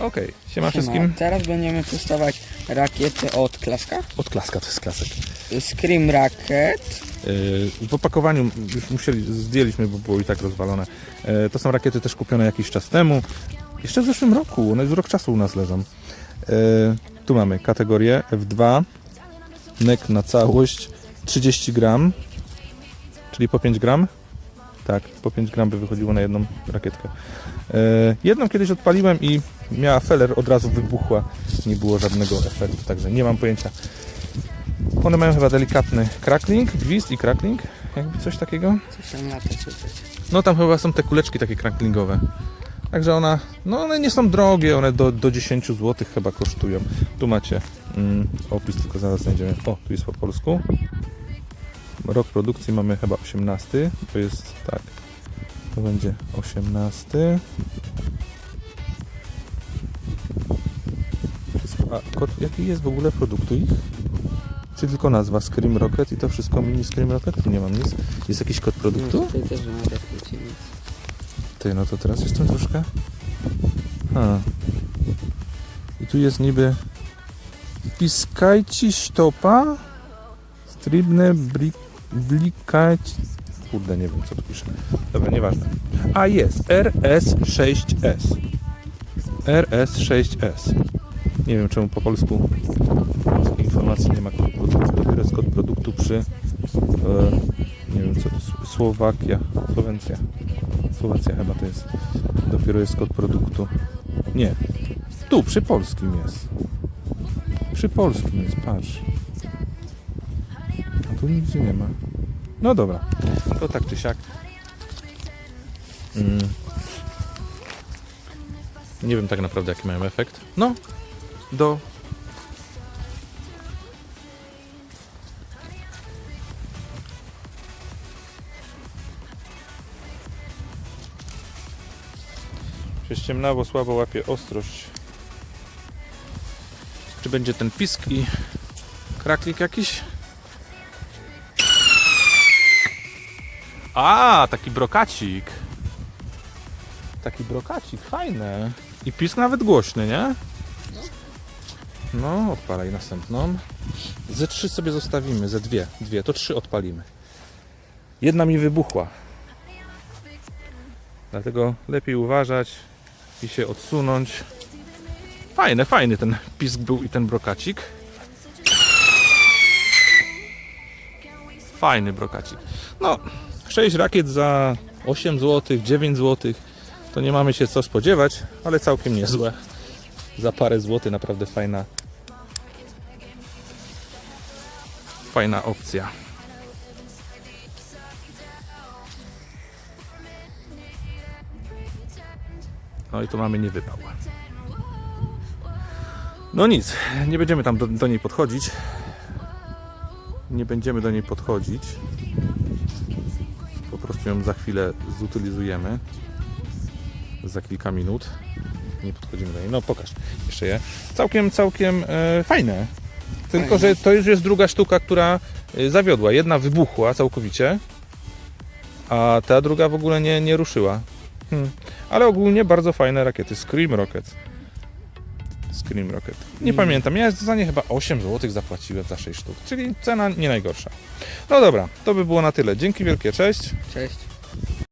Okej, siema wszystkim. Teraz będziemy testować rakiety od Klaska. Od klaska, to jest klasyk. Scream Racket. Yy, W opakowaniu już musieli, zdjęliśmy, bo było i tak rozwalone. Yy, To są rakiety też kupione jakiś czas temu. Jeszcze w zeszłym roku, one już rok czasu u nas leżą. Yy, Tu mamy kategorię F2, nek na całość 30 gram, czyli po 5 gram. Tak, po 5 gram by wychodziło na jedną rakietkę. Yy, Jedną kiedyś odpaliłem i miała feller, od razu wybuchła. Nie było żadnego efektu, także nie mam pojęcia. One mają chyba delikatny crackling, gwizd i crackling, jakby coś takiego. Coś tam lata. No tam chyba są te kuleczki takie cracklingowe. Także ona, no one nie są drogie, one do, do 10 zł chyba kosztują. Tu macie mm, opis, tylko zaraz znajdziemy. O, tu jest po polsku. Rok produkcji mamy chyba 18. To jest tak. To będzie 18. Wszystko- A kod jaki jest w ogóle produktu ich? Czy tylko nazwa Scream Rocket i to wszystko mini Scream Rocket? Tu nie mam nic. Jest jakiś kod produktu? No, tutaj też nie ma nic. Ty, no to teraz jestem troszkę. Ha. I tu jest niby. Piskajci stopa. Stribne blik, blikać. Kurde, nie wiem co tu pisze. Dobra, nieważne. A jest. RS6S. RS6S. Nie wiem czemu po polsku polskiej informacji nie ma kod produktu. Dopiero jest kod produktu przy. E, nie wiem co to. Słowakia. Słowencja. Słowacja chyba to jest. Dopiero jest kod produktu. Nie. Tu, przy polskim jest. Przy polskim jest, patrz. Tu nigdzie nie ma. No dobra. To tak czy siak. Mm. Nie wiem tak naprawdę jaki mają efekt. No. Do Prześciemnało, słabo łapie ostrość. Czy będzie ten pisk i kraklik jakiś? A, taki brokacik. Taki brokacik, fajne. I pisk nawet głośny, nie? No, odpalaj następną. Ze trzy sobie zostawimy, ze dwie. Dwie, to trzy odpalimy. Jedna mi wybuchła. Dlatego lepiej uważać i się odsunąć. Fajny, fajny ten pisk był i ten brokacik. Fajny brokacik. No, 6 rakiet za 8 zł, 9 zł. To nie mamy się co spodziewać, ale całkiem niezłe. Za parę złotych naprawdę fajna. Fajna opcja. No i tu mamy nie wypał. No nic, nie będziemy tam do, do niej podchodzić. Nie będziemy do niej podchodzić. Po prostu ją za chwilę zutylizujemy. Za kilka minut. Nie podchodzimy do niej. No pokaż jeszcze je. Całkiem, całkiem e, fajne. Tylko, że to już jest druga sztuka, która e, zawiodła. Jedna wybuchła całkowicie, a ta druga w ogóle nie, nie ruszyła. Hmm. Ale ogólnie bardzo fajne rakiety. Scream Rocket. Scream Rocket. Nie Mm. pamiętam, ja za nie chyba 8 zł zapłaciłem za 6 sztuk, czyli cena nie najgorsza. No dobra, to by było na tyle. Dzięki wielkie, cześć. Cześć.